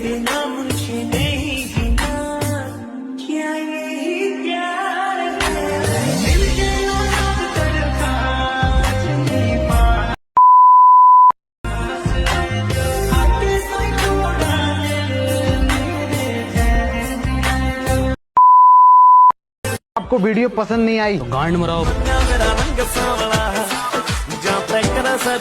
बिना मुझे नहीं बिना क्या यही प्यार है? मिल के सब थोड़ा आपको वीडियो पसंद नहीं आई? गांड मराओ। मेरा रंग सांवला जहाँ सा